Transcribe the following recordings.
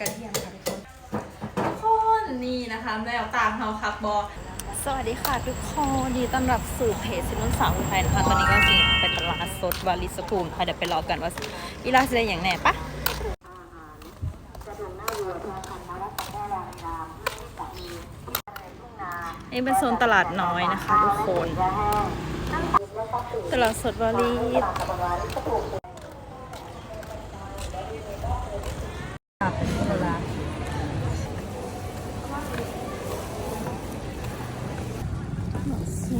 กระเทียมค่ะทุกคนทุกคนนี่นะคะแล้วตามเฮาคักบอสวัสดีค่ะทุกคนดีต้อนรับสู่เพจสินุ่นสาวคนไทยนะคะตอนนี้ก็จริงไปตลาดสดวาริสภูมิค่ะเดี๋ยวไปรอกันว่าอีลาจะได้อย่างแน่ปะนี่เป็นโซนตลาดน้อยนะคะทุกคน ตลาดสดวาริส ไป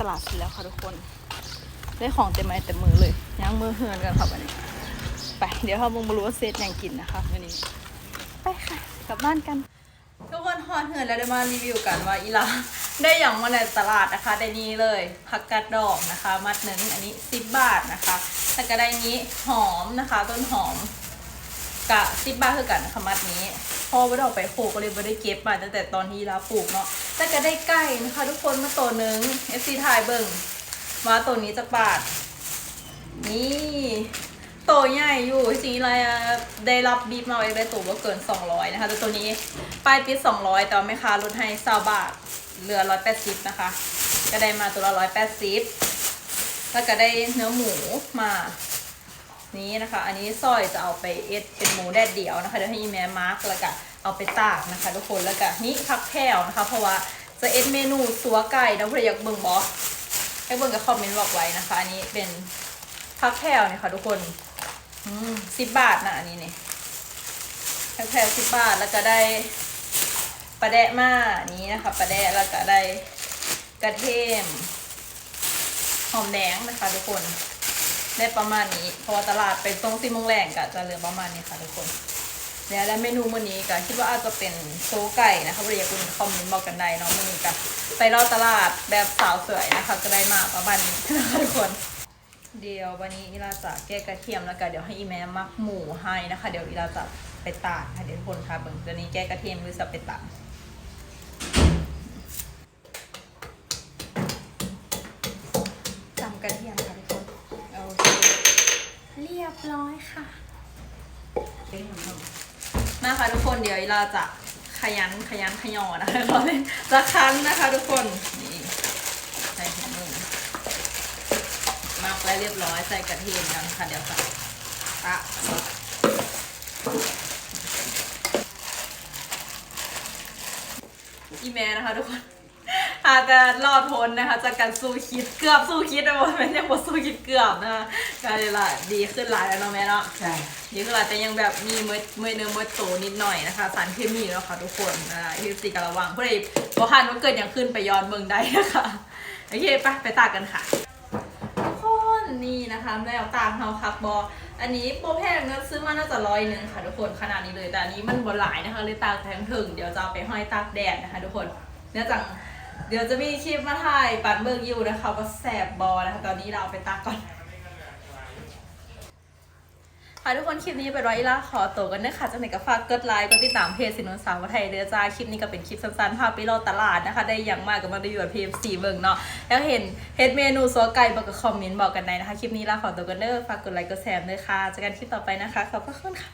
ตลาดเสร็จแล้วค่ะทุกคน ได้ของเต็มไม้เต็มมือเลยย่างมือเฮือนกันค่ะวันนี้ ไป เดี๋ยวเรามงมรู้ว่าเซตยังกินนะคะวันนี้ ไปค่ะกลับบ้านกันทุกคนฮอนเฮือนแล้วได้มารีวิวกันว่าอีลาได้อย่างมาในตลาดนะคะ ได้นี้เลยผักกาดดอกนะคะ มัดหนึ่งอันนี้สิบบาทนะคะแล้วก็ได้นี้หอมนะคะ ต้นหอม กะสิบบ้าคือกันนะคะมัดนี้พ่อไม่ได้ออกไปปลูกก็เลยไม่ได้เก็บมาตั้งแต่ตอนที่เราปลูกเนาะแต่ก็ได้ไก่นะคะทุกคนมาตัวหนึ่ง FC ถ่ายเบิ่งมาตัวนี้จะบาทนี่โตวใหญ่อยู่จริงๆเลยอะได้รับบีบมาไว้ได้ตัวว่าเกิน 200 นะคะแต่ตัวนี้ป้ายปิด200 แต่ว่าแม่ค้าลดให้20บาทเหลือ 180 นะคะ ก็ได้มาตัวละ 180 แล้วก็ได้เนื้อหมูมา นี้นะคะ อันนี้ซอยจะเอาไปเอ็ดเป็นหมูแดดเดียวนะคะเดี๋ยวให้อีแม่มาร์กแล้วก็เอาไปตากนะคะ ทุกคนแล้วก็นี่ผักแพรวนะคะ เพราะว่าจะเอ็ดเมนูสัวไก่นะเพื่ออยากเบิ่งบอให้เบิ่งกับคอมเมนต์บอกไว้นะคะ อันนี้เป็นผักแพรวเนี่ยค่ะทุกคนอืมสิบบาทนะอันนี้เนี่ยผักแพรวสิบบาทแล้วก็ได้ปลาแดะมานี้นะคะปลาแดะแล้วก็ได้กระเทียมหอมแดงนะคะทุกคน ได้ประมาณนี้เพราะว่าตลาดเป็นตรงซีมงแรงก็จะเหลือประมาณนี้ค่ะทุกคน แล้วและเมนูมื้อนี้ก็คิดว่าอาจจะเป็นโซไก่นะคะบริยาคุณคอมเมนต์บอกกันได้เนาะมื้อนี้ก็ไปรอตลาดแบบสาวสวยนะคะ ก็ได้มาประมาณนี้นะคะทุกคนเดี๋ยววันนี้อีลาจะแก้กระเทียมแล้วก็เดี๋ยวให้อีแม่มักหมูให้นะคะ เดี๋ยวอีลาจะไปตากค่ะเดี๋ยวทุกคนค่ะเบิ่งตัวนี้แก้กระเทียมหรือจะไปตากจำกระเทียมค่ะทุกคนโอเค เรี ยบร้อยค่ะ มาค่ะทุกคนเดี๋ยวเราจะขยันขยันขยอนะคะเราจะคั้นนะคะทุกคนนี่ใส่หัวหมูมักแล้วเรียบร้อยใส่กระเทียมกันค่ะเดี๋ยวจะตะอีแม่นะคะทุกคน อาจจะรอดพ้นนะคะจากการสู้คิดเกือบสู้คิดนะว่าเป็นยังบทสู้คิดเกือบนะคะก็เลยละดีขึ้นหลายแล้วเนาะแม่เนาะใช่นี่คืออาจจะยังแบบมีเมื่อเมื่อเนื้อเมื่อโตนิดหน่อยนะคะ สารเคมีแล้วค่ะทุกคนนะคะที่สีกระวังผู้ใดบอหันว่าเกิดอย่างขึ้นไปย้อนเมืองได้นะคะโอเคไปไปตากกันค่ะทุกคนนี่นะคะแล้วตากเฮาคักบออันนี้โปรแพงนะซื้อมาน่าจะร้อยหนึ่งค่ะทุกคนขนาดนี้เลยแต่อันนี้มันบนหลายนะคะเลยตากแพงถึงเดี๋ยวจะเอาไปห้อยตากแดดนะคะ ทุกคนเนื่องจาก เดี๋ยวจะมีคลิปมาถ่ายปันเบิกอยู่นะคะว่าแสบบอนะคะตอนนี้เราเอาไปตากก่อนค่ะทุกคนคลิปนี้เป็นร้อยล่าขอตัวกันนะคะจากไหนก็ฝากกดไลค์กดติดตามเพจสินนสาวไทยเดือจ้าคลิปนี้ก็เป็นคลิปสั้นๆพาไปรอตลาดนะคะ ได้อย่างมากกับมาได้อยู่กับพีเอฟซีเบิงเนาะแล้วเห็นเห็นเมนูซัวไก่บอกกับคอมเมนต์บอกกันได้นะคะคลิปนี้ลาขอตัวกันเด้อฝากกดไลค์กดแชร์ด้วยค่ะเจอกันคลิปต่อไปนะคะขอบพระคุณค่ะ